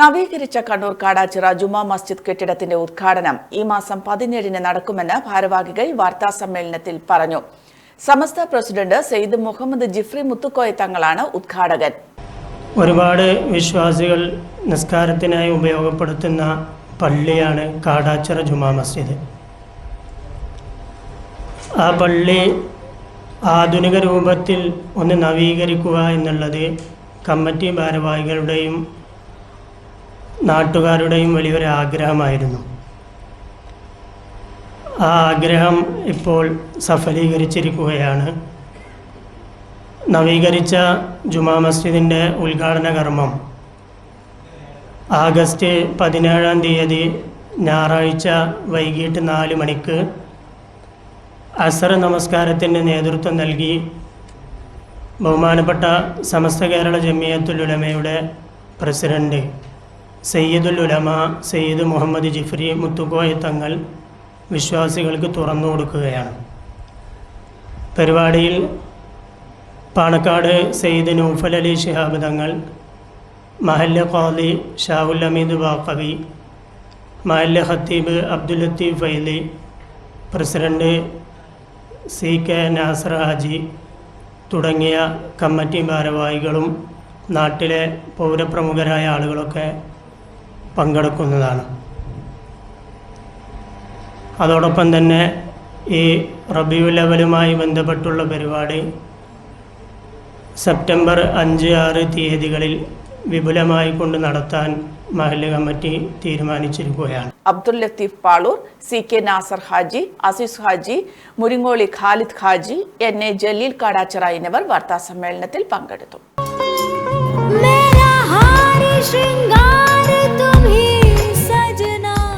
നവീകരിച്ച കണ്ണൂർ കാടാച്ചിറ ജുമാ മസ്ജിദ് കെട്ടിടത്തിന്റെ ഉദ്ഘാടനം ഈ മാസം പതിനേഴിന് നടക്കുമെന്ന് ഭാരവാഹികൾ വാർത്താ സമ്മേളനത്തിൽ പറഞ്ഞു. സമസ്ത പ്രസിഡന്റ് സെയ്ദ് മുഹമ്മദ് ജിഫ്രി മുത്തുക്കോയ തങ്ങളാണ് ഉദ്ഘാടകൻ. ഒരുപാട് വിശ്വാസികൾ നിസ്കാരത്തിനായി ഉപയോഗപ്പെടുത്തുന്ന പള്ളിയാണ് കാടാച്ചിറ ജുമാ മസ്ജിദ്. ആ പള്ളി ആധുനിക രൂപത്തിൽ ഒന്ന് നവീകരിക്കുക എന്നുള്ളത് കമ്മിറ്റി ഭാരവാഹികളുടെയും നാട്ടുകാരുടെയും വലിയൊരു ആഗ്രഹമായിരുന്നു. ആ ആഗ്രഹം ഇപ്പോൾ സഫലീകരിച്ചിരിക്കുകയാണ്. നവീകരിച്ച ജുമാ മസ്ജിദിന്റെ ഉദ്ഘാടന കർമ്മം ആഗസ്റ്റ് പതിനേഴാം തീയതി ഞായറാഴ്ച വൈകിട്ട് നാല് മണിക്ക് അസർ നമസ്കാരത്തിന് നേതൃത്വം നൽകി ബഹുമാനപ്പെട്ട സമസ്ത കേരള ജമിയത്തുലുലമയുടെ പ്രസിഡന്റ് സയ്യിദുൽ ഉലമ സയ്യിദ് മുഹമ്മദ് ജിഫ്രി മുത്തുക്കോയ തങ്ങൾ വിശ്വാസികൾക്ക് തുറന്നു കൊടുക്കുകയാണ്. പരിപാടിയിൽ പാണക്കാട് സയ്യിദ് നൂഫൽ അലി ഷിഹാബ് തങ്ങൾ മഹല്ല ഖാദി ഷാഹുൽ അമീദ് ബാഖവി മഹല്ല ഖത്തീബ് Abdul Latheef Faizy president C K Nasar Haji തുടങ്ങിയ കമ്മിറ്റി ഭാരവാഹികളും നാട്ടിലെ പൗരപ്രമുഖരായ ആളുകളൊക്കെ പങ്കെടുക്കുന്നതാണ്. അതോടൊപ്പം തന്നെ ഈ റബിയു ലെവലുമായി ബന്ധപ്പെട്ടുള്ള പരിപാടി സെപ്റ്റംബർ അഞ്ച് ആറ് തീയതികളിൽ വിപുലമായി കൊണ്ട് നടത്താൻ മഹല്ല് കമ്മിറ്റി തീരുമാനിച്ചിരിക്കുകയാണ്. Abdul Latheef Palur C K Nasar Haji Azeez Haji മുരിങ്ങോളി Khalid Haji N A Jaleel Kadachira എന്നിവർ വാർത്താസമ്മേളനത്തിൽ പങ്കെടുത്തു.